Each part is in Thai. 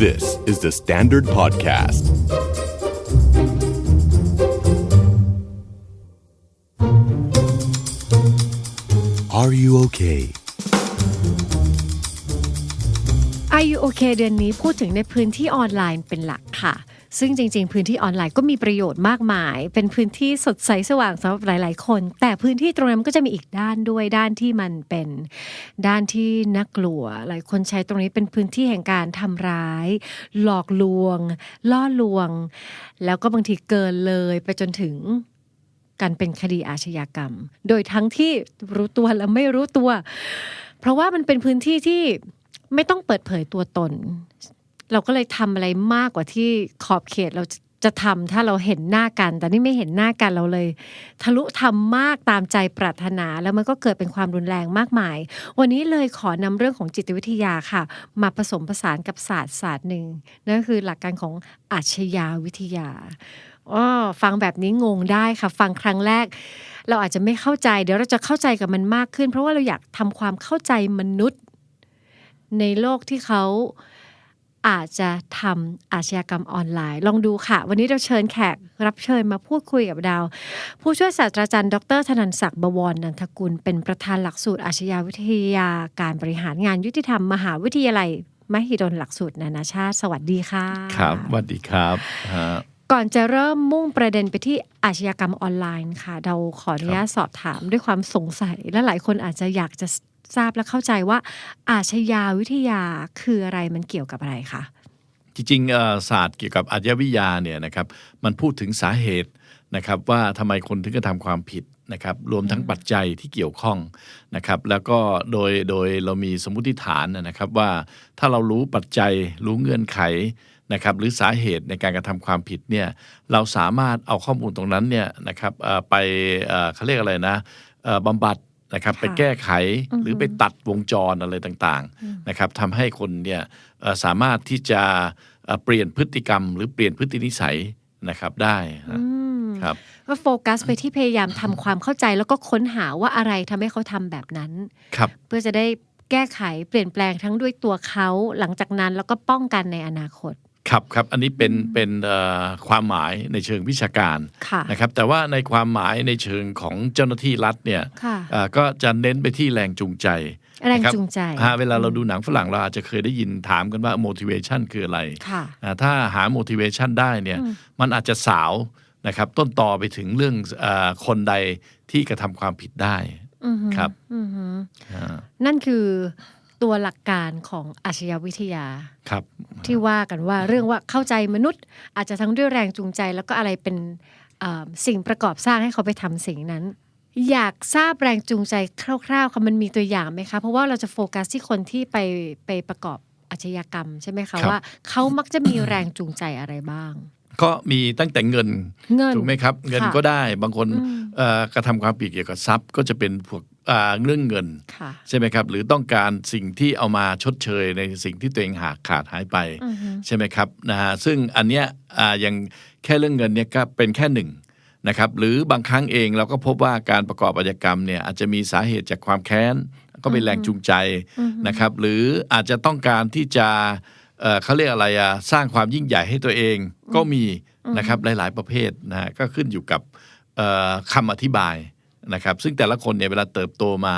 This is the Standard Podcast. Are you okay? Are you okay เดือนนี้พูดถึงในพื้นที่ออนไลน์เป็นหลักค่ะ ซึ่งจริง ๆ พื้นที่ออนไลน์ก็มีประโยชน์มากมาย เป็นพื้นที่สดใสสว่างสำหรับหลาย ๆ คน แต่พื้นที่ตรงนั้นมันก็จะมีอีกด้านด้วยด้านที่มันเป็นด้านที่น่ากลัว หลายคนใช้ตรงนี้เป็นพื้นที่แห่งการทำร้าย หลอกลวง ล่อลวง แล้วก็บางทีเกินเลยไปจนถึงการเป็นคดีอาชญากรรม โดยทั้งที่รู้ตัวและไม่รู้ตัว เพราะว่ามันเป็นพื้นที่ที่ไม่ต้องเปิดเผยตัวตน เราก็เลยทำอะไรมากกว่าที่ขอบเขตเราจะทำถ้าเราเห็นหน้ากัน แต่นี่ไม่เห็นหน้ากันเราเลย ทะลุทำมากตามใจปรารถนาแล้วมันก็เกิดเป็นความรุนแรงมากมาย วันนี้เลยขอนำเรื่องของจิตวิทยาค่ะ มาผสมผสานกับศาสตร์ศาสตร์หนึ่งนั่นคือหลักการของอาชญาวิทยาอ๋อฟังแบบนี้งงได้ค่ะ ฟังครั้งแรก เราอาจจะไม่เข้าใจ เดี๋ยวเราจะเข้าใจกับมันมากขึ้น เพราะว่าเราอยากทำความเข้าใจมนุษย์ ในโลกที่เขา อาจจะทำอาชญากรรมออนไลน์ ลองดูค่ะ วันนี้เราเชิญแขกรับเชิญมาพูดคุยกับดาว ผู้ช่วยศาสตราจารย์ ดรธนันศักดิ์บวรนันทกุล เป็นประธานหลักสูตรอาชญาวิทยาการบริหารงานยุติธรรมมหาวิทยาลัย มหิดลหลักสูตรนานาชาติ สวัสดีค่ะ ครับสวัสดีครับฮะก่อนจะเริ่มมุ่งประเด็นไปที่อาชญากรรมออนไลน์ค่ะ เราขออนุญาตสอบถามด้วยความสงสัย และหลายคนอาจจะอยากจะ ทราบและเข้าใจว่าอาชญาวิทยาคืออะไรมันเกี่ยวกับอะไรคะจริงๆศาสตร์เกี่ยวกับอาชญาวิทยาเนี่ยนะครับมันพูดถึงสาเหตุนะครับว่าทำไมคนถึงกระทำความผิดนะครับรวมทั้งปัจจัยที่เกี่ยวข้องนะครับแล้วก็โดยโดยเรามีสมมติฐานนะครับว่าถ้าเรารู้ปัจจัยรู้เงื่อนไขนะครับหรือสาเหตุในการกระทำความผิดเนี่ยเราสามารถเอาข้อมูลตรงนั้นเนี่ยนะครับไปเขาเรียกอะไรนะบำบัด นะครับค่ะไปแก้ไขอือฮึหรือไปตัดวงจรอะไรต่างๆนะครับทำให้คนเนี่ยเอ่อสามารถที่จะเอ่อเปลี่ยนพฤติกรรม หรือเปลี่ยนพฤตินิสัยนะครับได้นะอืมครับก็โฟกัสไปที่พยายามทำความเข้าใจแล้วก็ค้นหาว่าอะไรทำให้เขาทำแบบนั้นครับเพื่อจะได้แก้ไขเปลี่ยนแปลงทั้งด้วยตัวเขาหลังจากนั้นแล้วก็ป้องกันในอนาคต ครับครับอันนี้เป็นเป็นเอ่อความหมายในเชิงวิชาการค่ะนะครับแต่ว่าในความหมายในเชิงของเจ้าหน้าที่รัฐเนี่ยค่ะเอ่อก็จะเน้นไปที่แรงจูงใจแรงนะครับจูงใจฮะเวลาเราดูหนังฝรั่งเราอาจจะเคยได้ยินถามกันว่า motivation คืออะไรค่ะอ่าถ้าหา motivation ได้เนี่ยอืมมันอาจจะสาวนะครับต้นต่อไปถึงเรื่องเออคนใดที่กระทำความผิดได้อือหือครับอือหืออ่านั่นคือ ตัวหลักการของอาชญาวิทยาครับที่ว่ากันว่าเรื่องว่าเข้าใจมนุษย์ อาจจะทั้งด้วยแรงจูงใจ แล้วก็อะไรเป็นเอ่อสิ่งประกอบสร้างให้เขาไปทำสิ่งนั้น อยากทราบแรงจูงใจคร่าวๆค่ะมันมีตัวอย่างไหมคะ เพราะว่าเราจะโฟกัสที่คนที่ไปไปประกอบอาชญากรรมใช่ไหมคะว่าเขามักจะมีแรงจูงใจอะไรบ้างก็มีตั้งแต่เงินเงินถูกไหมครับ เงินค่ะก็ได้บางคนอืมเอ่อกระทำความผิดเกี่ยวกับทรัพย์ ก็จะเป็นพวกอ่า เรื่องเงินค่ะใช่ไหมครับ หรือต้องการสิ่งที่เอามาชดเชยในสิ่งที่ตัวเองหากขาดหายไปอือฮึใช่ไหมครับนะฮะซึ่งอันเนี้ยอ่ายังแค่เรื่องเงินเนี่ยก็เป็นแค่หนึ่งนะครับ หรือบางครั้งเองเราก็พบว่าการประกอบอาชญากรรมเนี่ยอาจจะมีสาเหตุจากความแค้น ก็เป็นแรงจูงใจนะครับ หรืออาจจะต้องการที่จะเอ่อเขาเรียกอะไรอะสร้างความยิ่งใหญ่ให้ตัวเองก็มีนะครับหลาย ๆ ประเภทนะฮะก็ขึ้นอยู่กับเอ่อคำอธิบาย นะครับซึ่งแต่ละคนเนี่ยเวลาเติบโตมา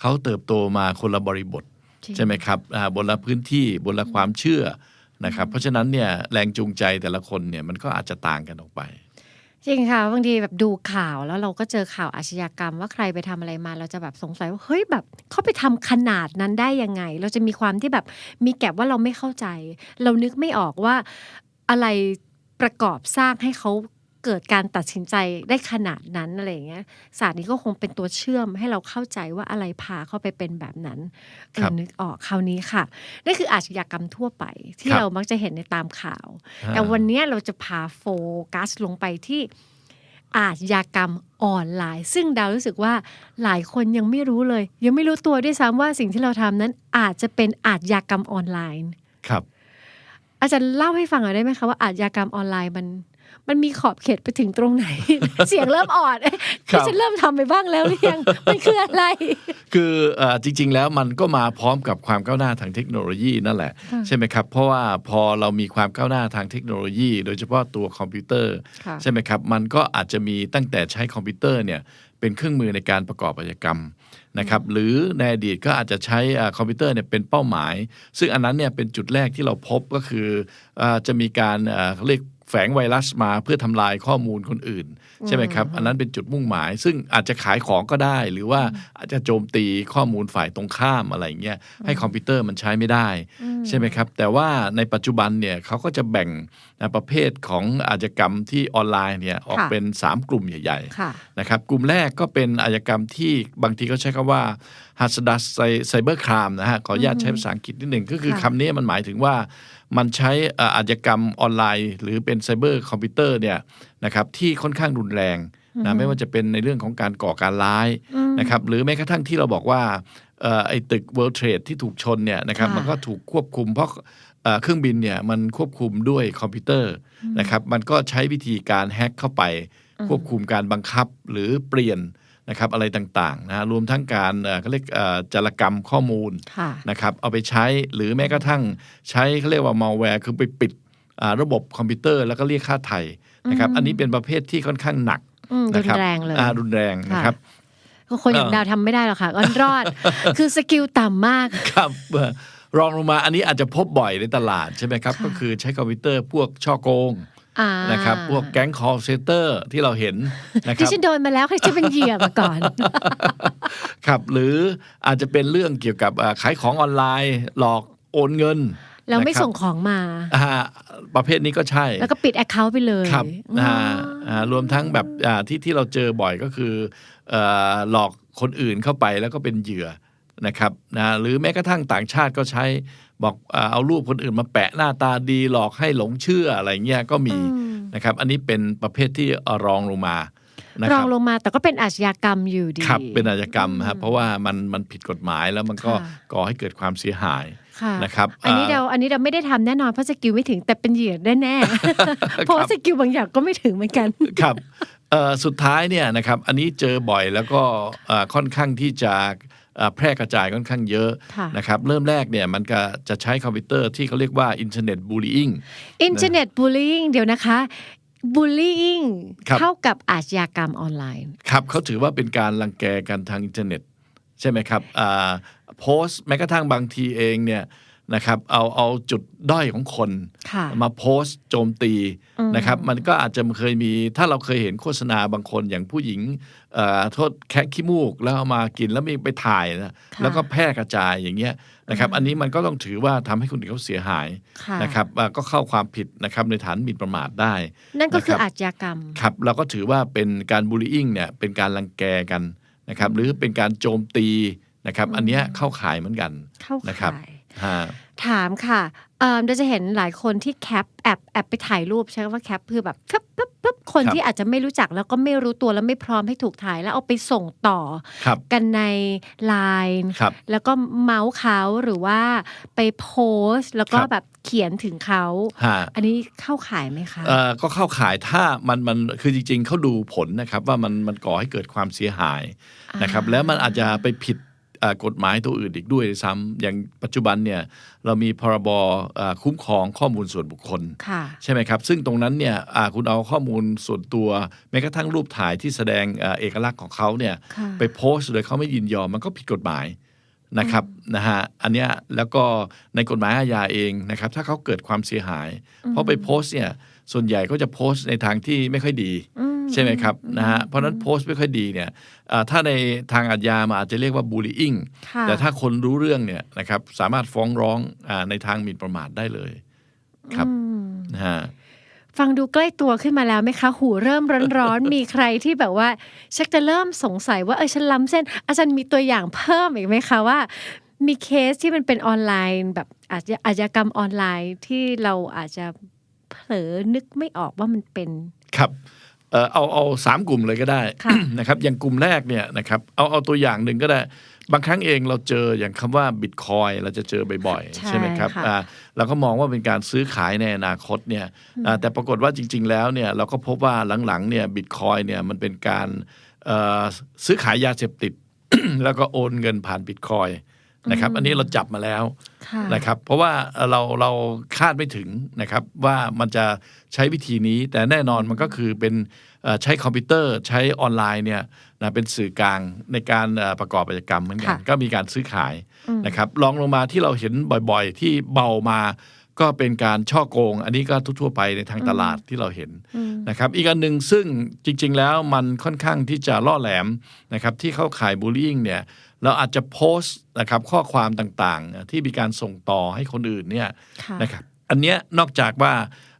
เขาเติบโตมาคนละบริบทจริงใช่ไหมครับอ่าบนละพื้นที่บนละความเชื่อนะครับเพราะฉะนั้นเนี่ยแรงจูงใจแต่ละคนเนี่ยมันก็อาจจะต่างกันออกไปจริงค่ะบางทีแบบดูข่าวแล้วเราก็เจอข่าวอาชญากรรม ว่าใครไปทำอะไรมาเราจะแบบสงสัยว่าเฮ้ยแบบเขาไปทำขนาดนั้นได้ยังไง เราจะมีความที่แบบมีแก็บว่าเราไม่เข้าใจ เรานึกไม่ออกว่าอะไรประกอบสร้างให้เขา เกิดการตัดสินใจได้ขนาดนั้นอะไรอย่างเงี้ยศาสตร์นี้ก็คงเป็นตัวเชื่อมให้เราเข้าใจว่าอะไรพาเขาไปเป็นแบบนั้นเอครัอบนึกออกคราวนี้ค่ะนั่นคืออาชญากรรมทั่วไป ที่ครับเรามักจะเห็นในตามข่าวอ่าแต่วันนี้เราจะพาโฟกัสลงไปที่อาชญากรรมออนไลน์ ซึ่งดาวรู้สึกว่าหลายคนยังไม่รู้เลย ยังไม่รู้ตัวด้วยซ้ำว่าสิ่งที่เราทำนั้นอาจจะเป็นอาชญากรรมออนไลน์ ครับ อาจารย์เล่าให้ฟังหน่อยได้ไหมคะว่าอาชญากรรมออนไลน์มัน มันมีขอบเขตไปถึงตรงไหน เสียงเริ่มอ่อนเอ๊ะครับฉันเริ่มทำไปบ้างแล้วหรือยังมันคืออะไร คือเอ่อจริง ๆ แล้วมันก็มาพร้อมกับความก้าวหน้าทางเทคโนโลยีนั่นแหละค่ะใช่ไหมครับ เพราะว่าพอเรามีความก้าวหน้าทางเทคโนโลยี โดยเฉพาะตัวคอมพิวเตอร์ค่ะใช่ไหมครับ มันก็อาจจะมีตั้งแต่ใช้คอมพิวเตอร์เนี่ยเป็นเครื่องมือในการประกอบอาชญากรรมนะครับหรือในอดีตก็อาจจะใช้อ่าคอมพิวเตอร์เนี่ยเป็นเป้าหมาย ซึ่งอันนั้นเนี่ยเป็นจุดแรกที่เราพบก็คืออาจะมีการอ่าเขาเรียก แฝงไวรัสมาเพื่อทำลายข้อมูลคนอื่น ใช่ไหมครับ อันนั้นเป็นจุดมุ่งหมาย ซึ่งอาจจะขายของก็ได้ หรือว่าอาจจะโจมตีข้อมูลฝ่ายตรงข้ามอะไรอย่างเงี้ยให้คอมพิวเตอร์มันใช้ไม่ได้ ใช่ไหมครับ แต่ว่าในปัจจุบันเนี่ยเขาก็จะแบ่งนะประเภทของอาชญากรรมที่ออนไลน์เนี่ยออกค่ะเป็น 3 กลุ่มใหญ่ๆค่ะนะครับกลุ่มแรกก็เป็นอาชญากรรมที่บางทีเขาใช้คำว่า hazardous cyber crime นะฮะขออนุญาตใช้ภาษาอังกฤษนิดหนึ่งก็คือค่ะคำนี้มันหมายถึงว่า มันใช้เอ่ออาชญากรรมออนไลน์ หรือเป็นไซเบอร์คอมพิวเตอร์เนี่ยนะครับที่ค่อนข้างรุนแรงนะไม่ว่าจะเป็นในเรื่องของการก่อการร้ายนะครับหรือแม้กระทั่งที่เราบอกว่าเอ่อไอ้ตึก World Trade ที่ถูกชนเนี่ยนะครับค่ะมันก็ถูกควบคุมเพราะเอ่อเครื่องบินเนี่ยมันควบคุมด้วยคอมพิวเตอร์นะครับมันก็ใช้วิธีการแฮ็กเข้าไป ควบคุมการบังคับหรือเปลี่ยน นะครับอะไรต่างๆนะรวมทั้งการเอ่อเขาเรียกเอ่อจารกรรมข้อมูลค่ะนะครับเอาไปใช้หรือแม้กระทั่งใช้เขาเรียกว่า malware คือไปปิดอ่าระบบคอมพิวเตอร์แล้วก็เรียกค่าไถ่นะครับอันนี้เป็นประเภทที่ค่อนข้างหนักอืมรุนะนครับแรงเลยอ่ารุนแรงนะครับก็คนอย่างเออดาวทำไม่ได้หรอกค่ะก็รอด คือสกิลต่ำมากครับเอ่อรองลงมาอันนี้อาจจะพบบ่อยในตลาดใช่ไหมครับ ก็คือใช้คอมพิวเตอร์พวกช่อโกงอ่า นะครับพวกแก๊ง call center ที่เราเห็นนะคที่รับฉันโดนมาแล้วใครจะเป็นเหยื่อมาก่อน ครับหรืออาจจะเป็นเรื่องเกี่ยวกับอ่าขายของออนไลน์หลอกโอนเงินแล้วไม่นะครับส่งของมาอ่าประเภทนี้ก็ใช่ แล้วก็ปิดแอคเคาท์ไปเลยครับอ๋ออ่าอ่ารวมทั้งแบบอ่าที่ที่เราเจอบ่อยก็คือเอ่อหลอกคนอื่นเข้าไปแล้วก็เป็นเหยื่อนะครับนะหรือแม้กระทั่งต่างชาติก็ใช้ บอกอ่าเอารูปคนอื่นมาแปะหน้าตาดีหลอกให้หลงเชื่ออะไรเงี้ยก็มีนะครับ อันนี้เป็นประเภทที่รองลงมานะรคอรังบลงมาแต่ก็เป็นอาชญากรรมอยู่ดีครับเป็นอาชญากรรมครับเพราะว่ามันมันผิดกฎหมายแล้วมันก็ค่ะก่อให้เกิดความเสียหายค่ะนะครับอันนี้อ่าเราอันนี้เราไม่ได้ทำแน่นอนเพราะสกิลไม่ถึงแต่เป็นเหยื่อแน่ๆเพราะว่าสกิลบางอย่างก็ไม่ถึงเหมือนกันครับเอ่อสุดท้ายเนี่ยนะครับอันนี้เจอบ่อยแล้วก็เอ่อค่อนข้างที่จะเอ่อ แพร่กระจายค่อนข้างเยอะค่ะนะครับเริ่มแรกเนี่ยมันก็จะใช้คอมพิวเตอร์ที่เขาเรียกว่าอินเทอร์เน็ตบูล i ิ g อินเทอร์เน็ตบูล i ิ g เดี๋ยวนะคะบูล i ิ g ครับเท่ากับอาชญากรรมออนไลน์ ครับเขาถือว่าเป็นการรังแกกันทางอินเทอร์เน็ต ใช่ไหมครับอ่าโพสต์แม้กระทั่งบางทีเองเนี่ย นะครับเอาเอาจุดด้อยของคนค่ะมาโพสต์โจมตีนะครับ มันก็อาจจะเคยมีถ้าเราเคยเห็นโฆษณาบางคนอย่างผู้หญิงเอ่อโทษแคะขี้มูกแล้วเอามากินแล้วมีไปถ่ายนะค่ะแล้วก็แพร่กระจายอย่างเงี้ยนะครับ อันนี้มันก็ต้องถือว่าทำให้คนอื่นเขาเสียหายค่ะนะครับอ่าก็เข้าความผิดนะครับในฐานหมิ่นประมาทได้ นั่นก็คือนะครับอาชญากรรมครับเราก็ถือว่าเป็นการบูล i ิ g เนี่ยเป็นการรังแกกันนะครับหรือเป็นการโจมตีนะครับ อันเนี้ยเข้าข่ายเหมือนกันเข้านะครับข่ายฮะ ถามค่ะเอ่อเราจะเห็นหลายคนที่แคปแอบแอบไปถ่ายรูปใช้คำว่าแคปคือแบบปึ๊บปึ๊บปึ๊บคนครับที่อาจจะไม่รู้จักแล้วก็ไม่รู้ตัวแล้วไม่พร้อมให้ถูกถ่ายแล้วเอาไปส่งต่อครับกันในไลน์ครับแล้วก็เมาส์เขาหรือว่าไปโพสต์ แล้วก็ครับแบบเขียนถึงเขาฮะอันนี้เข้าข่ายไหมคะเอ่อก็เข้าข่ายถ้ามันมันคือจริง ๆเขาดูผลนะครับว่ามันมันก่อให้เกิดความเสียหายนะครับ แล้วมันอาจจะไปผิดเอ่อ กฎหมายตัวอื่นอีกด้วยซ้ำอย่างปัจจุบันเนี่ยเรามีพรบเอ่อคุ้มครองข้อมูลส่วนบุคคลค่ะใช่ไหมครับ ซึ่งตรงนั้นเนี่ยอ่าคุณเอาข้อมูลส่วนตัวแม้กระทั่งรูปถ่ายที่แสดงเอ่อเอกลักษณ์ของเขาเนี่ยค่ะไปโพสต์โดยเขาไม่ยินยอมมันก็ผิดกฎหมายนะครับนะฮะอันเนี้ยแล้วก็ในกฎหมายอาญาเองนะครับถ้าเขาเกิดความเสียหาย เพราะไปโพสต์เนี่ยส่วนใหญ่ก็จะโพสต์ในทางที่ไม่ค่อยดี ใช่ไหมครับนะฮะเพราะฉะนั้นโพสต์ไม่ค่อยดีเนี่ยอ่าถ้าในทางอาญามาอาจจะเรียกว่าบูล i ิ g ค่ะแต่ถ้าคนรู้เรื่องเนี่ยนะครับสามารถฟ้องร้องอาในทางหมิ่นประมาทได้เลยครับนะฮะฟังดูใกล้ตัวขึ้นมาแล้วไหมคะ หูเริ่มร้อนๆ มีใครที่แบบว่า ชักจะเริ่มสงสัยว่าเออฉันล้ำเส้น อาจารย์มีตัวอย่างเพิ่มอีกไหมคะว่า มีเคสที่มันเป็นออนไลน์แบบอาชญาอาชญากรรมออนไลน์ที่เราอาจจะเผลอนึกไม่ออกว่ามันเป็นครับ เอ่อเอาเอาสามกลุ่มเลยก็ได้ค่ะนะครับอย่างกลุ่มแรกเนี่ยนะครับเอาเอาตัวอย่างหนึ่งก็ได้ บางครั้งเองเราเจออย่างคำว่าบิตคอยเราจะเจอบ่อยใช่ๆใช่ไหมครับค่ะอ่าเราก็มองว่าเป็นการซื้อขายในอนาคตเนี่ยอ่าแต่ปรากฏว่าจริง ๆ แล้วเนี่ยเราก็พบว่าหลังๆเนี่ยบิตคอยเนี่ยมันเป็นการเอ่อซื้อขายยาเสพติด แล้วก็โอนเงินผ่านบิตคอยนะครับ อันนี้เราจับมาแล้วค่ะ นะครับ เพราะว่าเราเราคาดไม่ถึงนะครับว่ามันจะใช้วิธีนี้ แต่แน่นอนมันก็คือเป็นเอ่อใช้คอมพิวเตอร์ใช้ออนไลน์เนี่ยนะเป็นสื่อกลางในการเอ่อประกอบกิจกรรมเหมือนกันค่ะก็มีการซื้อขายนะครับลองลงมาที่เราเห็นบ่อยๆ ที่เบามา ก็เป็นการช่อโกง อันนี้ก็ทั่วๆไปในทางตลาดที่เราเห็นนะครับ อีกอันหนึ่งซึ่งจริง ๆ แล้วมันค่อนข้างที่จะล่อแหลมนะครับที่เข้าข่ายบูลลี่เนี่ยเราอาจจะโพสต์นะครับข้อความต่างๆ ที่มีการส่งต่อให้คนอื่นเนี่ยค่ะนะครับอันเนี้ยนอกจากว่า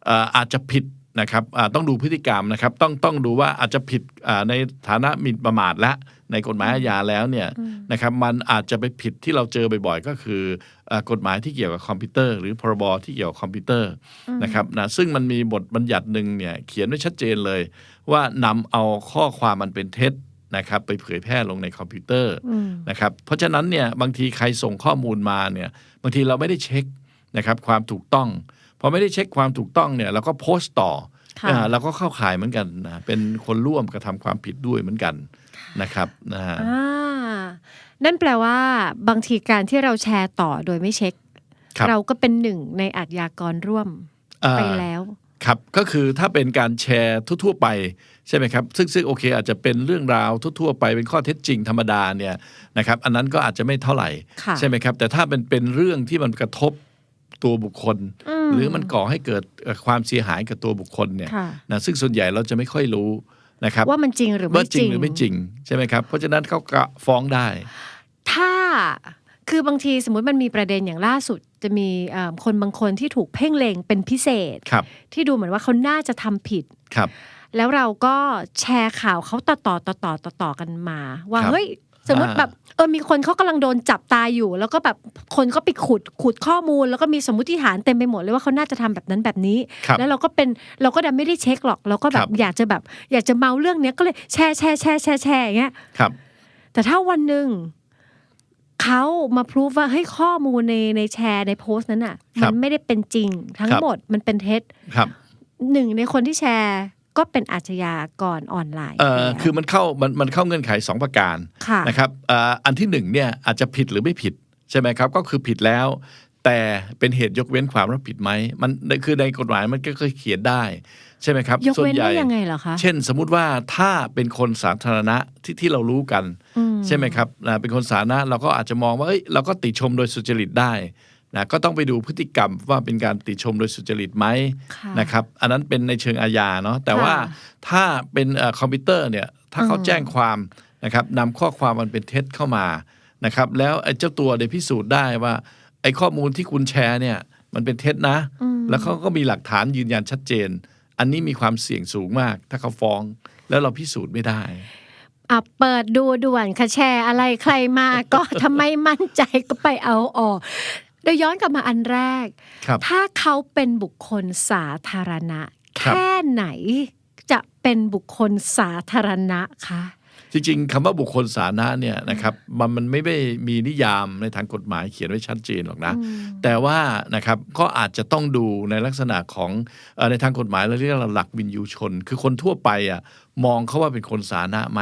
เอ่ออาจจะผิดนะครับอ่าต้องดูพฤติกรรมนะครับ ต้องต้องดูว่าอาจจะผิดอ่าในฐานะหมิ่นประมาทและ ในกฎหมายอาญาแล้วเนี่ยนะครับมันอาจจะไปผิดที่เราเจอบ่อยๆ ก็คืออ่ากฎหมายที่เกี่ยวกับคอมพิวเตอร์ หรือพรบที่เกี่ยวกับคอมพิวเตอร์นะครับนะซึ่งมันมีบทบัญญัติหนึ่งเนี่ยเขียนไว้ชัดเจนเลย ว่านำเอาข้อความมันเป็นเท็จนะครับไปเผยแพร่ลงในคอมพิวเตอร์อืมนะครับเพราะฉะนั้นเนี่ยบางทีใครส่งข้อมูลมาเนี่ยบางทีเราไม่ได้เช็คนะครับความถูกต้องพอไม่ได้เช็คความถูกต้องเนี่ยเราก็โพสต์ต่อค่ะอ่าเราก็เข้าข่ายเหมือนกันนะเป็นคนร่วมกระทำความผิดด้วยเหมือนกัน นะครับนะฮะอ่านั่นแปลว่า บางทีการที่เราแชร์ต่อโดยไม่เช็คครับเราก็เป็นหนึ่งในอาชญากรร่วมอ่าไปแล้วครับก็คือถ้าเป็นการแชร์ทั่วๆไปใช่ไหมครับซึ่งซึ่งโอเค อาจจะเป็นเรื่องราวทั่วๆไปเป็นข้อเท็จจริงธรรมดาเนี่ยนะครับอันนั้นก็อาจจะไม่เท่าไหร่ค่ะใช่ไหมครับแต่ถ้าเป็นเป็นเรื่องที่มันกระทบตัวบุคคลอืมหรือมันก่อให้เกิดเอ่อความเสียหายกับตัวบุคคลเนี่ยค่ะนะซึ่งส่วนใหญ่เราจะไม่ค่อยรู้ นะครับว่ามันจริงหรือว่าไม่จริงหรือไม่จริงใช่ไหมครับเพราะฉะนั้นเขาก็ฟ้องได้ ถ้าคือบางทีสมมุติมันมีประเด็นอย่างล่าสุดจะมีเอ่อคนบางคนที่ถูกเพ่งเล็งเป็นพิเศษครับที่ดูเหมือนว่าเขาน่าจะทำผิดครับ แล้วเราก็แชร์ข่าวเขาต่อต่อต่อต่อต่อต่อกันมา ว่าครับเฮ้ย สมมติอ่าแบบเออมีคนเขากำลังโดนจับตายอยู่ แล้วก็แบบคนก็ไปขุดขุดข้อมูล แล้วก็มีสมมติฐานเต็มไปหมดเลยว่าเขาน่าจะทำแบบนั้นแบบนี้ครับแล้วเราก็เป็นเราก็ดันไม่ได้เช็คหรอก เราก็แบครับบอยากจะแบบ อยากจะเมาเรื่องเนี้ยก็เลยแชร์แชร์แชร์แชร์แชร์อย่างเงี้ยครับ แต่ถ้าวันหนึ่งเขามาพรูฟว่าเฮ้ยข้อมูลในในแชร์ในโพสต์นั้นอะครัมับนไม่ได้เป็นจริงทั้งครับหมดมันเป็นเท็จครับหนึ่งในคนที่แชร์ ก็เป็นอาชญากรออนไลน์เอ่อแล้วคือมันเข้ามันมันเข้าเงื่อนไขสองประการค่ะนะครับเอ่ออันที่หนึ่งเนี่ยอาจจะผิดหรือไม่ผิดใช่ไหมครับ ก็คือผิดแล้ว แต่เป็นเหตุยกเว้นความรับผิดไหมมันคือในกฎหมายมันก็เคยเขียนได้ใช่ไหมครับยกส่วเว้นนใหญ่ได้ยังไงเหรอคะเช่น สมมุติว่าถ้าเป็นคนสาธารณะที่ที่เรารู้กันอืมใช่ไหมครับนะเป็นคนสาธารณะเราก็อาจจะมองว่าเอ้ยเราก็ติชมโดยสุจริตได้ นะก็ต้องไปดูพฤติกรรมว่าเป็นการติชมโดยสุจริตไหมค่ะนะครับอันนั้นเป็นในเชิงอาญาเนาะแต่ว่าถ้าเป็นเอ่อคอมพิวเตอร์เนี่ยถ้าเขาอืมแจ้งความนะครับนำข้อความมันเป็นเท็จเข้ามานะครับแล้วไอ้เจ้าตัวได้พิสูจน์ได้ว่าไอ้ข้อมูลที่คุณแชร์เนี่ยมันเป็นเท็จนะ แล้วเขาก็มีหลักฐานยืนยันชัดเจน อันนี้มีความเสี่ยงสูงมาก ถ้าเขาฟ้องแล้วเราพิสูจน์ไม่ได้อะเปิดดูด่วนค่ะแชร์อะไรใครมาก็ทำไมมั่นใจก็ไปเอาออก เดี๋ยวย้อนกลับมาอันแรกครับถ้าเขาเป็นบุคคลสาธารณะครับแค่ไหนจะเป็นบุคคลสาธารณะคะจริงๆคำว่าบุคคลสาธารณะเนี่ยนะครับมันมันไม่ได้มีนิยามในทางกฎหมายเขียนไว้ชัดเจนหรอกนะ แต่ว่านะครับก็อาจจะต้องดูในลักษณะของเอ่อในทางกฎหมายเราเรียกว่าหลักวินยูชน คือคนทั่วไปอะมองเขาว่าเป็นคนสาธารณะไหม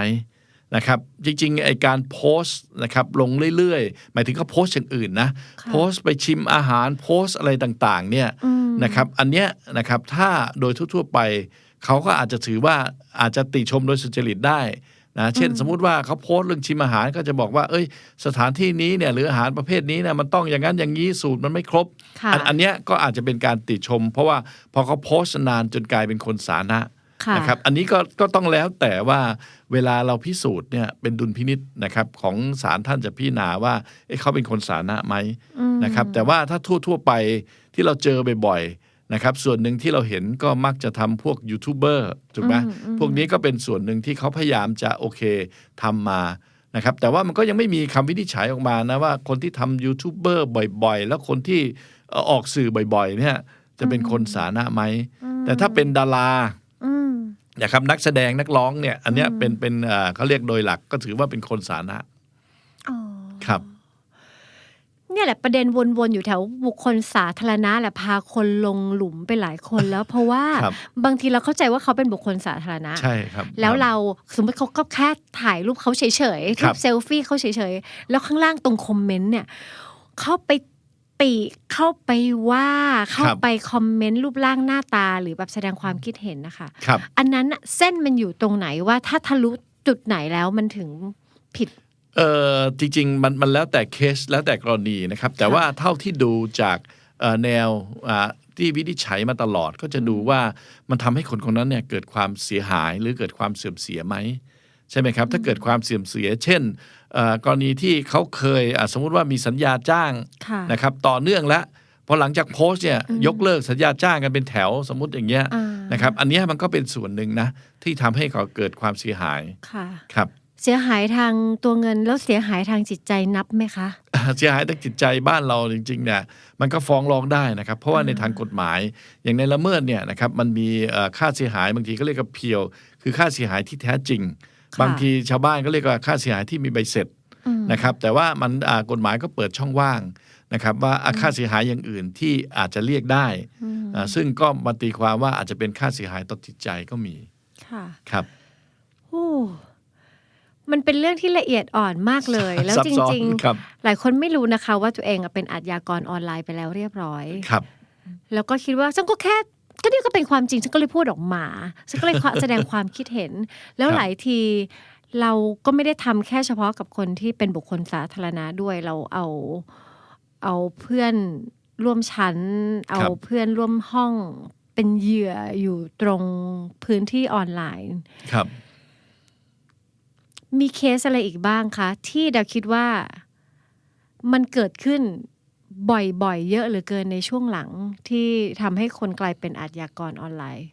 นะครับจริงๆไอการโพสต์นะครับลงเรื่อยๆ หมายถึงเขาโพสต์อย่างอื่นนะค่ะโพสต์ไปชิมอาหารโพสต์อะไรต่างๆเนี่ยอืมนะครับอันเนี้ยนะครับถ้าโดยทั่วๆไปเขาก็อาจจะถือว่าอาจจะติชมโดยสุจริตได้นะเช่นสมมุติว่าเขาโพสต์เรื่องชิมอาหารก็จะบอกว่า เอ้ย สถานที่นี้เนี่ยหรืออาหารประเภทนี้เนี่ยมันต้องอย่างนั้นอย่างนี้สูตรมันไม่ครบค่ะอันอันเนี้ยก็อาจจะเป็นการติชม เพราะว่าพอเขาโพสต์นานจนกลายเป็นคนสาธารณะค่ะ นะครับอันนี้ก็ก็ต้องแล้วแต่ว่าเวลาเราพิสูจน์เนี่ยเป็นดุลพินิษนะครับของศาลท่านจะพิจารณาว่าเอ๊ะเขาเป็นคนสาธารณะไหมนะครับแต่ว่าถ้าทั่วทั่ว ๆ ไปที่เราเจอบ่อยๆนะครับส่วนหนึ่งที่เราเห็นก็มักจะทำพวกยูทูบเบอร์ถูกไหมพวกนี้ก็เป็นส่วนหนึ่งที่เขาพยายามจะโอเคทำมานะครับแต่ว่ามันก็ยังไม่มีคำวินิจฉัยออกมานะว่าคนที่ทำยูทูบเบอร์บ่อยๆ แล้วคนที่เอ่อออกสื่อบ่อยๆเนี่ยจะเป็นคนสาธารณะไหม แต่ถ้าเป็นดาราอืม นะครับนักแสดงนักร้องเนี่ย อันเนี้ยเป็นเป็นเอ่อเขาเรียกโดยหลักก็ถือว่าเป็นคนสาธารณะอ๋อคครับเนี่ยแหละประเด็นวนๆอยู่แถวบุคคลสาธารณะแหละพาคนลงหลุมไปหลายคนแล้ว เพราะว่าครับบางทีเราเข้าใจว่าเขาเป็นบุคคลสาธารณะใช่ครับ แล้วครับเราสมมติเขาก็แค่ถ่ายรูปเขาเฉยๆครัรูบปเซลฟี่เขาเฉยๆแล้วข้างล่างตรงคอมเมนต์เนี่ยเข้าไป ติเข้าไปว่าเข้าไปคอมเมนต์รูปร่างหน้าตาหรือแบบแสดงความคิดเห็นนะคะครับอันนั้นน่ะเส้นมันอยู่ตรงไหนว่าถ้าทะลุจุดไหนแล้วมันถึงผิดเออจริงๆมันมันแล้วแต่เคสแล้วแต่กรณีนะครับ แต่ว่าเท่าที่ดูจากเอ่อแนวอ่าที่วินิจฉัยมาตลอดก็จะดูว่ามันทำให้คนคนนั้นเนี่ยเกิดความเสียหายหรือเกิดความเสื่อมเสียไหม ใช่ไหมครับ ถ้าเกิดความเสื่อมเสีย เช่นเอ่อกรณีที่เขาเคยอะสมมุติว่ามีสัญญาจ้างค่ะนะครับต่อเนื่องแล้วพอหลังจากโพสต์เนี่ยยกเลิกสัญญาจ้างกันเป็นแถวสมมุติอย่างเงี้ยอ่านะครับ อันเนี้ยมันก็เป็นส่วนหนึ่งนะ ที่ทำให้เขาเกิดความเสียหายค่ะครับเสียหายทางตัวเงินแล้วเสียหายทางจิตใจนับไหมคะ เสียหายทางจิตใจบ้านเราจริงๆเนี่ยมันก็ฟ้องร้องได้นะครับ เพราะว่าในทางกฎหมาย อย่างในละเมิดเนี่ยนะครับมันมีเอ่อค่าเสียหายบางทีก็เรียกว่าเพียว คือค่าเสียหายที่แท้จริงค่ะ บางทีชาวบ้านก็เรียกว่าค่าเสียหายที่มีใบเสร็จอืมนะครับ แต่ว่ามันอ่ากฎหมายก็เปิดช่องว่างนะครับว่าอะค่าเสียหายอย่างอื่นที่อาจจะเรียกได้อ่าซึ่งก็มาตีความว่าอาจจะเป็นค่าเสียหายต่อจิตใจก็มีค่ะครับโอ้มันเป็นเรื่องที่ละเอียดอ่อนมากเลย แล้วซับจซ้อนริงครับๆหลายคนไม่รู้นะคะ ว่าตัวเองอะเป็นอาชญากรออนไลน์ไปแล้วเรียบร้อยครับ แล้วก็คิดว่าฉันก็แค่ ก็นี่ก็เป็นความจริงฉันก็เลยพูดออกมาฉันก็เลยแสดงความคิดเห็น แล้วครับหลายทีเราก็ไม่ได้ทำแค่เฉพาะกับคนที่เป็นบุคคลสาธารณะด้วยเราเอาเอาเพื่อนร่วมชั้น เอาเพื่อนร่วมห้องเป็นเหยื่ออยู่ตรงพื้นที่ออนไลน์ครับ มีเคสอะไรอีกบ้างคะ ที่ดาวคิดว่ามันเกิดขึ้น บ่อยๆ เยอะเหลือเกินในช่วงหลังที่ทำให้คนกลายเป็นอาชญากรออนไลน์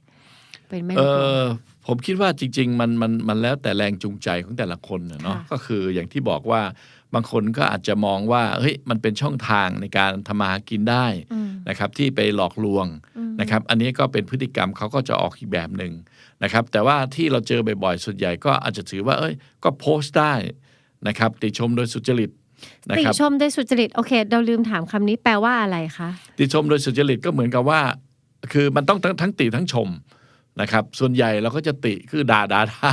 เป็นไม่เอรู้ตัวอผมคิดว่าจริง ๆ มันมันมันแล้วแต่แรงจูงใจของแต่ละคนน่ะเนาะค่ะก็คืออย่างที่บอกว่าบางคนก็อาจจะมองว่าเฮ้ยมันเป็นช่องทางในการทำมาหากินได้อืมนะครับที่ไปหลอกลวงอืมนะครับอันนี้ก็เป็นพฤติกรรมเขาก็จะออกอีกแบบหนึ่งนะครับแต่ว่าที่เราเจอบ่อยๆส่วนใหญ่ก็อาจจะถือว่าเอ้ยก็โพสต์ได้นะครับติชมโดยสุจริตนะ ติครับชมได้สุจริตโอเค เราลืมถามคำนี้แปลว่าอะไรคะติชมโดยสุจริตก็เหมือนกับว่า คือมันต้องทั้งทั้งติทั้งชมนะครับ ส่วนใหญ่เราก็จะติคือด่าด่าด่า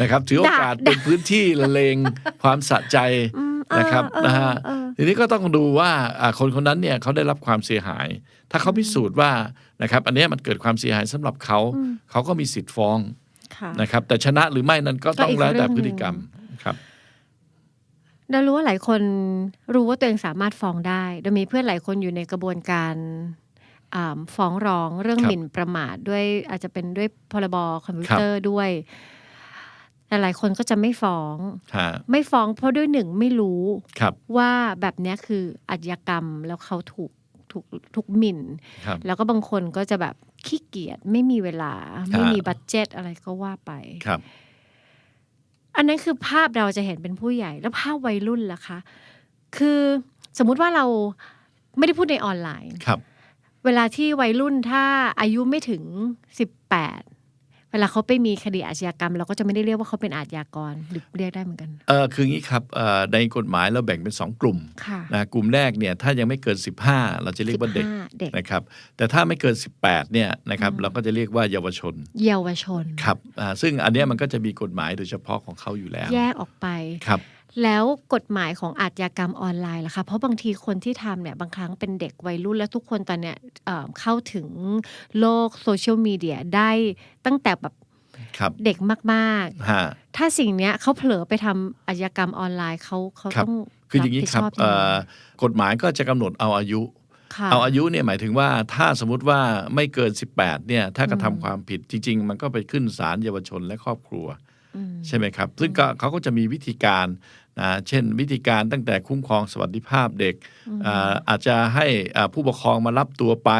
นะครับ ถือโอกาสด่าเป็นพื้นที่ละเลงความสะใจอืมนะครับเออนะฮะเออทีนี้ก็ต้องดูว่าอ่าคนคนนั้นเนี่ยเขาได้รับความเสียหาย ถ้าเขาพิสูจน์ว่านะครับ อันเนี้ยมันเกิดความเสียหายสำหรับเขา เขาก็มีสิทธิ์ฟ้องค่ะนะครับ แต่ชนะหรือไม่นั้นก็ต้องก็อีกแล้วแต่เรื่องหนึ่งพฤติกรรมครับ เรารู้ว่าหลายคนรู้ว่าตัวเองสามารถฟ้องได้โดยมีเพื่อนหลายคนอยู่ในกระบวนการอ่าฟ้องร้องเรื่องครับหมิ่นประมาทด้วยอาจจะเป็นด้วยพรบคอมพิวเตอร์ด้วยแต่หลายคนก็จะไม่ฟ้องฮะไม่ฟ้องเพราะด้วยหนึ่งไม่รู้ครับว่าแบบเนี้ยคืออาชญากรรมแล้วเขาถูกถูกถูกหมิ่นครับแล้วก็บางคนก็จะแบบขี้เกียจไม่มีเวลา ไม่มีบัตเจ็ตอะไรก็ว่าไปครับ อันนั้นคือภาพเราจะเห็นเป็นผู้ใหญ่แล้วภาพวัยรุ่นล่ะคะ คือสมมุติว่าเราไม่ได้พูดในออนไลน์ครับ เวลาที่วัยรุ่นถ้าอายุไม่ถึงสิบแปด เวลาเขาไปมีคดีอาชญากรรม เราก็จะไม่ได้เรียกว่าเขาเป็นอาชญากรหรือเรียกได้เหมือนกันเออคืองี้ครับเอ่อในกฎหมายเราแบ่งเป็นสองกลุ่มค่ะนะกลุ่มแรกเนี่ยถ้ายังไม่เกิน 15 เราจะเรียกว่าเด็ก15เด็กนะครับแต่ถ้าไม่เกิน 18เนี่ยนะครับเราก็จะเรียกว่าเยาวชน เยาวชนครับอ่าซึ่งอันเนี้ยมันก็จะมีกฎหมายโดยเฉพาะของเขาอยู่แล้ว แยกออกไปครับ แล้วกฎหมายของอาชญากรรมออนไลน์ล่ะคะเพราะบางทีคนที่ทำเนี่ยบางครั้งเป็นเด็กวัยรุ่นและทุกคนตอนเนี้ยเอ่อเข้าถึงโลกโซเชียลมีเดียได้ตั้งแต่แบบครับเด็กมากฮะ ๆ ถ้าสิ่งเนี้ยเขาเผลอไปทำอาชญากรรมออนไลน์เขาเขาครับ ต้องคืออย่างนี้นี้ครับเอ่อกฎหมายก็จะกำหนดเอาอายุ ค่ะ เอาอายุเนี่ยหมายถึงว่าถ้าสมมติว่าไม่เกิน 18เนี่ยถ้ากระทำความผิดจริง ๆ มันก็ไปขึ้นศาลเยาวชนและครอบครัว อืม ใช่ไหมครับ ซึ่งก็เขาก็จะมีวิธีการ นะเช่นวิธีการตั้งแต่คุ้มครองสวัสดิภาพเด็กอ่าอาจจะให้อ่าผู้ปกครองมารับตัวไป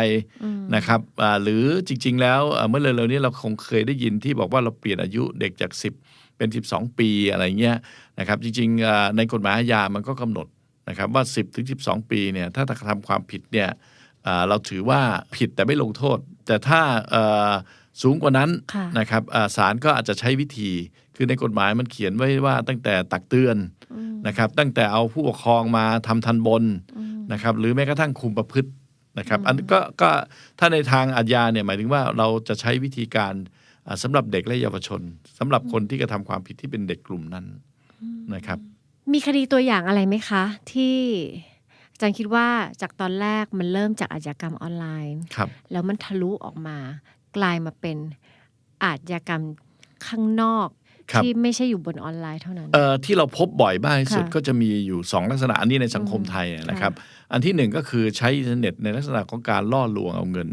นะครับอ่าหรือจริง ๆ แล้วอ่าเมื่อเร็วๆนี้เราคงเคยได้ยินที่บอกว่าเราเปลี่ยนอายุเด็กจาก 10 เป็น 12 ปีอะไรเงี้ยนะครับจริงๆอ่าในกฎหมายอาญามันก็กำหนดนะครับว่า 10 ถึง 12 ปีเนี่ยถ้าทำความผิดเนี่ยอ่าเราถือว่าผิดแต่ไม่ลงโทษ แต่ถ้าเอ่อสูงกว่านั้นค่ะนะครับอ่าศาลก็อาจจะใช้วิธี คือในกฎหมายมันเขียนไว้ว่าตั้งแต่ตักเตือนนะครับ ตั้งแต่เอาผู้ปกครองมาทำทันบนนะครับ หรือแม้กระทั่งคุมประพฤตินะครับ อันก็ก็ถ้าในทางอาญาเนี่ยหมายถึงว่าเราจะใช้วิธีการอ่าสำหรับเด็กและเยาวชนสำหรับคนที่กระทำความผิดที่เป็นเด็กกลุ่มนั้นนะครับ มีคดีตัวอย่างอะไรไหมคะ ที่อาจารย์คิดว่าจากตอนแรกมันเริ่มจากอาชญากรรมออนไลน์ครับแล้วมันทะลุออกมา กลายมาเป็นอาชญากรรมข้างนอกครับ ที่ไม่ใช่อยู่บนออนไลน์เท่านั้นเอ่อที่เราพบบ่อยมากที่สุดค่ะก็จะมีอยู่ 2 ลักษณะอันนี้ในสังคมไทยนะครับ อันที่หนึ่งก็คือใช้อินเทอร์เน็ตในลักษณะของการล่อลวงเอาเงิน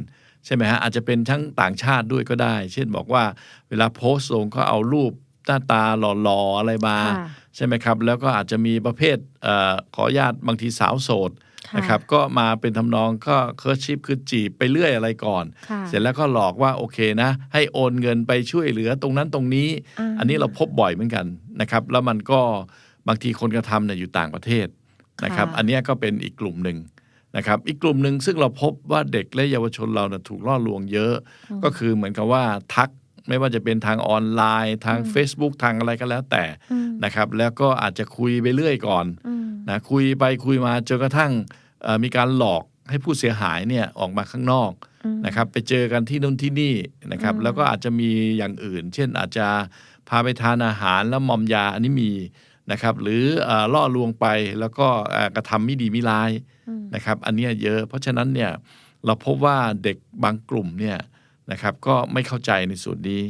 ใช่ไหมฮะอาจจะเป็นทั้งต่างชาติด้วยก็ได้ เช่นบอกว่าเวลาโพสต์ลงก็เอารูปหน้าตาหล่อๆอะไรมาค่ะใช่ไหมครับ แล้วก็อาจจะมีประเภทเอ่อขออนุญาตบางทีสาวโสดค่ะ นะครับก็มาเป็นทำนองก็เคิร์ชิปคือจีบไปเรื่อยอะไรก่อนค่ะเสร็จแล้วก็หลอกว่าโอเคนะ ให้โอนเงินไปช่วยเหลือตรงนั้นตรงนี้อ่าอันนี้เราพบบ่อยเหมือนกันนะครับแล้วมันก็บางทีคนกระทำเนี่ยอยู่ต่างประเทศนะครับค่ะอันเนี้ยก็เป็นอีกกลุ่มหนึ่งนะครับอีกกลุ่มหนึ่งซึ่งเราพบว่าเด็กและเยาวชนเราเนี่ยถูกล่อลวงเยอะ ก็คือเหมือนกับว่าทักไม่ว่าจะเป็นทางออนไลน์ ทาง Facebook ทางอะไรก็แล้วแต่อืมนะครับแล้วก็อาจจะคุยไปเรื่อยก่อนอืม นะคุยไปคุยมาจนกระทั่งเอ่อมีการหลอกให้ผู้เสียหายเนี่ยออกมาข้างนอกอืมนะครับไปเจอกันที่นู่นที่นี่นะครับอืมแล้วก็อาจจะมีอย่างอื่น เช่นอาจจะพาไปทานอาหารแล้วมอมยาอันนี้มีนะครับหรือเอ่อล่อลวงไปแล้วก็เอ่อกระทำไม่ดีไม่ร้ายอืมนะครับอันเนี้ยเยอะ เพราะฉะนั้นเนี่ยเราพบว่าเด็กบางกลุ่มเนี่ยนะครับก็ไม่เข้าใจในส่วนนี้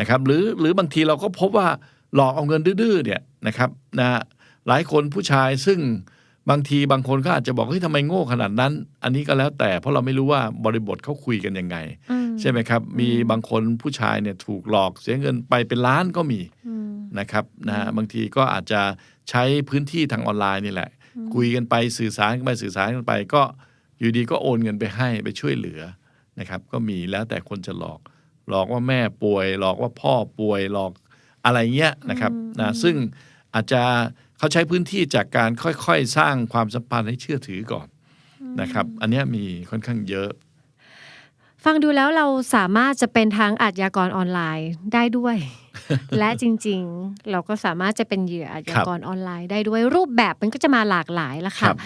นะครับหรือหรือบางทีเราก็พบว่าหลอกเอาเงินดื้อๆเนี่ยนะครับนะ หลายคนผู้ชายซึ่งบางทีบางคนก็อาจจะบอกเฮ้ยทำไมโง่ขนาดนั้น อันนี้ก็แล้วแต่เพราะเราไม่รู้ว่าบริบทเขาคุยกันยังไงอืมใช่ไหมครับ มีบางคนผู้ชายเนี่ยถูกหลอกเสียเงินไปเป็นล้านก็มีอืมนะครับนะฮะบางทีก็อาจจะใช้พื้นที่ทางออนไลน์นี่แหละ คุยกันไปสื่อสารกันไปสื่อสารกันไป ก็อยู่ดีก็โอนเงินไปให้ไปช่วยเหลือนะครับ ก็มีแล้วแต่คนจะหลอก หลอกว่าแม่ป่วย หลอกว่าพ่อป่วยหลอกอะไรเงี้ยนะครับนะซึ่งอาจจะ เขาใช้พื้นที่จากการค่อยๆ สร้างความสัมพันธ์ให้เชื่อถือก่อนนะครับ อันเนี้ยมีค่อนข้างเยอะ ฟังดูแล้วเราสามารถจะเป็นทางอาชญากรออนไลน์ได้ด้วย และจริงๆ เราก็สามารถจะเป็นเหยื่ออาชญากรออนไลน์ได้ด้วยรูปแบบมันก็จะมาหลากหลายละครัค่ะบ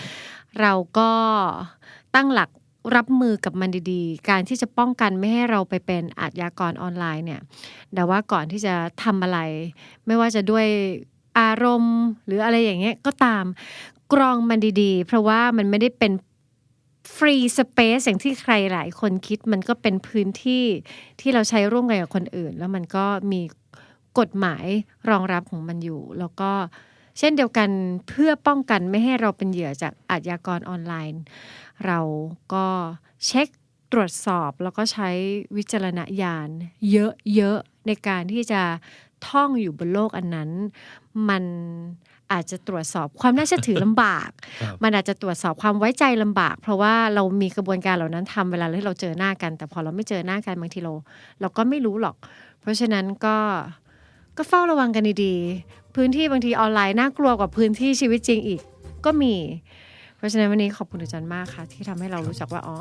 เราก็ตั้งหลักรับมือกับมันดีๆ การที่จะป้องกันไม่ให้เราไปเป็นอาชญากรออนไลน์เนี่ย แต่ว่าก่อนที่จะทำอะไร ไม่ว่าจะด้วย อารมณ์ หรืออะไรอย่างเงี้ยก็ตามกรองมันดีๆ เพราะว่ามันไม่ได้เป็นฟรีสเปซอย่างที่ใครหลายคนคิดมันก็เป็นพื้นที่ที่เราใช้ร่วมกันกับคนอื่น แล้วมันก็มีกฎหมายรองรับของมันอยู่ แล้วก็เช่นเดียวกันเพื่อป้องกันไม่ให้เราเป็นเหยื่อจากอาชญากรออนไลน์ เราก็เช็คตรวจสอบแล้วก็ใช้วิจารณญาณเยอะๆในการที่จะท่องอยู่บนโลกอันนั้น มันอาจจะตรวจสอบความน่าเชื่อถือลำบากครับมันอาจจะตรวจสอบความไว้ใจลำบาก เพราะว่าเรามีกระบวนการเหล่านั้นทำเวลาที่เราเจอหน้ากัน แต่พอเราไม่เจอหน้ากันบางทีเราเราก็ไม่รู้หรอก เพราะฉะนั้นก็ก็เฝ้าระวังกันดีๆ พื้นที่บางทีออนไลน์น่ากลัวกว่าพื้นที่ชีวิตจริงอีกก็มี เพราะฉะนั้นวันนี้ขอบคุณอาจารย์มากค่ะ ที่ทำให้เรารู้จักว่าอ๋อ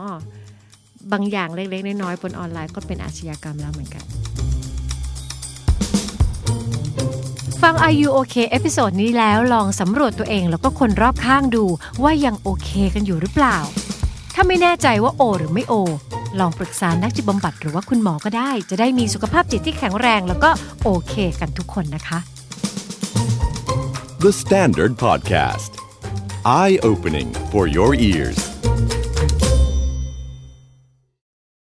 บางอย่างเล็กๆน้อยๆบนออนไลน์ก็เป็นอาชญากรรมแล้วเหมือนกัน ฟัง Are You OK เอพิโซดนี้แล้วลองสำรวจตัวเองแล้วก็คนรอบข้างดูว่ายังโอเคกันอยู่หรือเปล่า ถ้าไม่แน่ใจว่าโอ หรือไม่โอ ลองปรึกษานักจิตบำบัดหรือว่าคุณหมอก็ได้ จะได้มีสุขภาพจิตที่แข็งแรง แล้วก็โอเคกันทุกคนนะคะ The Standard Podcast. Eye opening for your ears.